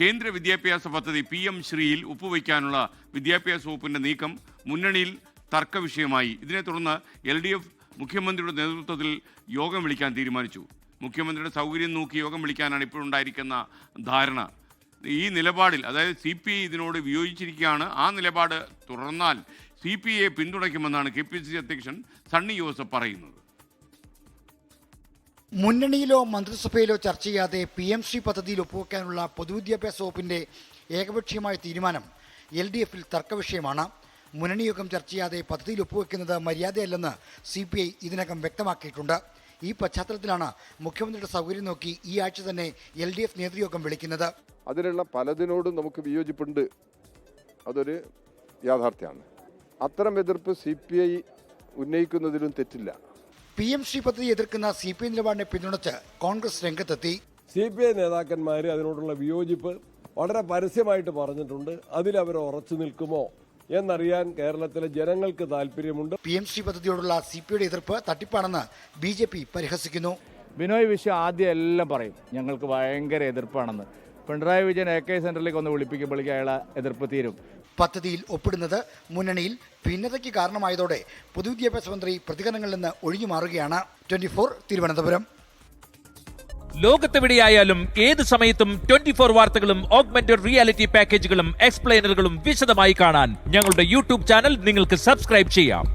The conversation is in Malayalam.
കേന്ദ്ര വിദ്യാഭ്യാസ പദ്ധതി പി എം ശ്രീയിൽ ഒപ്പുവയ്ക്കാനുള്ള വിദ്യാഭ്യാസ വകുപ്പിന്റെ നീക്കം മുന്നണിയിൽ തർക്ക വിഷയമായി ഇതിനെ തുടർന്ന് എൽ ഡി എഫ് മുഖ്യമന്ത്രിയുടെ നേതൃത്വത്തിൽ യോഗം വിളിക്കാൻ തീരുമാനിച്ചു. മുഖ്യമന്ത്രിയുടെ സൗകര്യം നോക്കി യോഗം വിളിക്കാനാണ് ഇപ്പോഴുണ്ടായിരിക്കുന്ന ധാരണ. ഈ നിലപാടിൽ അതായത് സി പി ഐ ഇതിനോട് വിയോജിച്ചിരിക്കുകയാണ്. ആ നിലപാട് തുടർന്നാൽ സി പി ഐയെ പിന്തുണയ്ക്കുമെന്നാണ് കെ പി സി സി അധ്യക്ഷൻ സണ്ണി ജോസഫ് പറയുന്നത്. മുന്നണിയിലോ മന്ത്രിസഭയിലോ ചർച്ച ചെയ്യാതെ പി എം ശ്രീ പദ്ധതിയിൽ ഒപ്പുവെക്കാനുള്ള പൊതുവിദ്യാഭ്യാസ വകുപ്പിന്റെ ഏകപക്ഷീയമായ തീരുമാനം എൽ ഡി എഫിൽ തർക്കവിഷയമാണ് മുന്നണി യോഗം ചർച്ച ചെയ്യാതെ പദ്ധതിയിൽ ഒപ്പുവെക്കുന്നത് മര്യാദയല്ലെന്ന് സി പി ഐ ഇതിനകം വ്യക്തമാക്കിയിട്ടുണ്ട്. ഈ പശ്ചാത്തലത്തിലാണ് മുഖ്യമന്ത്രിയുടെ സൗകര്യം നോക്കി ഈ ആഴ്ച തന്നെ എൽ ഡി എഫ് നേതൃയോഗം വിളിക്കുന്നത്. അതിലുള്ള പലതിനോടും നമുക്ക് വിയോജിപ്പുണ്ട്. അതൊരു യാഥാർത്ഥ്യമാണ്. അത്തരം എതിർപ്പ് സി പി ഐ ഉന്നയിക്കുന്നതിലും തെറ്റില്ല. പി എം ശ്രീ പദ്ധതി എതിർക്കുന്ന സി പി ഐ നിലപാടിനെ പിന്തുണച്ച് കോൺഗ്രസ് രംഗത്തെത്തി. സി പി ഐ നേതാക്കന്മാർ അതിനോടുള്ള വിയോജിപ്പ് വളരെ പരസ്യമായിട്ട് പറഞ്ഞിട്ടുണ്ട്. അതിലവർ ഉറച്ചു നിൽക്കുമോ എന്നറിയാൻ കേരളത്തിലെ ജനങ്ങൾക്ക് താല്പര്യമുണ്ട്. പി എം ശ്രീ പദ്ധതിയോടുള്ള സി പി ഐയുടെ എതിർപ്പ് തട്ടിപ്പാണെന്ന് ബി ജെ പി പരിഹസിക്കുന്നു. ബിനോയ് വിശ്വ ആദ്യം എല്ലാം പറയും. ഞങ്ങൾക്ക് ഭയങ്കര എതിർപ്പാണെന്ന്. പിണറായി വിജയൻ എ കെ സെന്ററിലേക്ക് ഒന്ന് വിളിപ്പിക്കുമ്പോഴേക്കും അയാളെ എതിർപ്പ് തീരും. പദ്ധതിയിൽ ഒപ്പിടുന്നത് മുന്നണിയിൽ ഭിന്നതയ്ക്ക് കാരണമായതോടെ പൊതുവിദ്യാഭ്യാസ മന്ത്രി പ്രതികരണങ്ങളിൽ നിന്ന് ഒഴിഞ്ഞു മാറുകയാണ്. Twenty four Thiruvananthapuram. ലോകത്തെവിടെയായാലും ഏത് സമയത്തും ട്വന്റി ഫോർ വാർത്തകളും ഓഗ്മെന്റഡ് റിയാലിറ്റി പാക്കേജുകളും എക്സ്പ്ലെയിനറുകളും വിശദമായി കാണാൻ ഞങ്ങളുടെ യൂട്യൂബ് ചാനൽ നിങ്ങൾക്ക് സബ്സ്ക്രൈബ് ചെയ്യാം.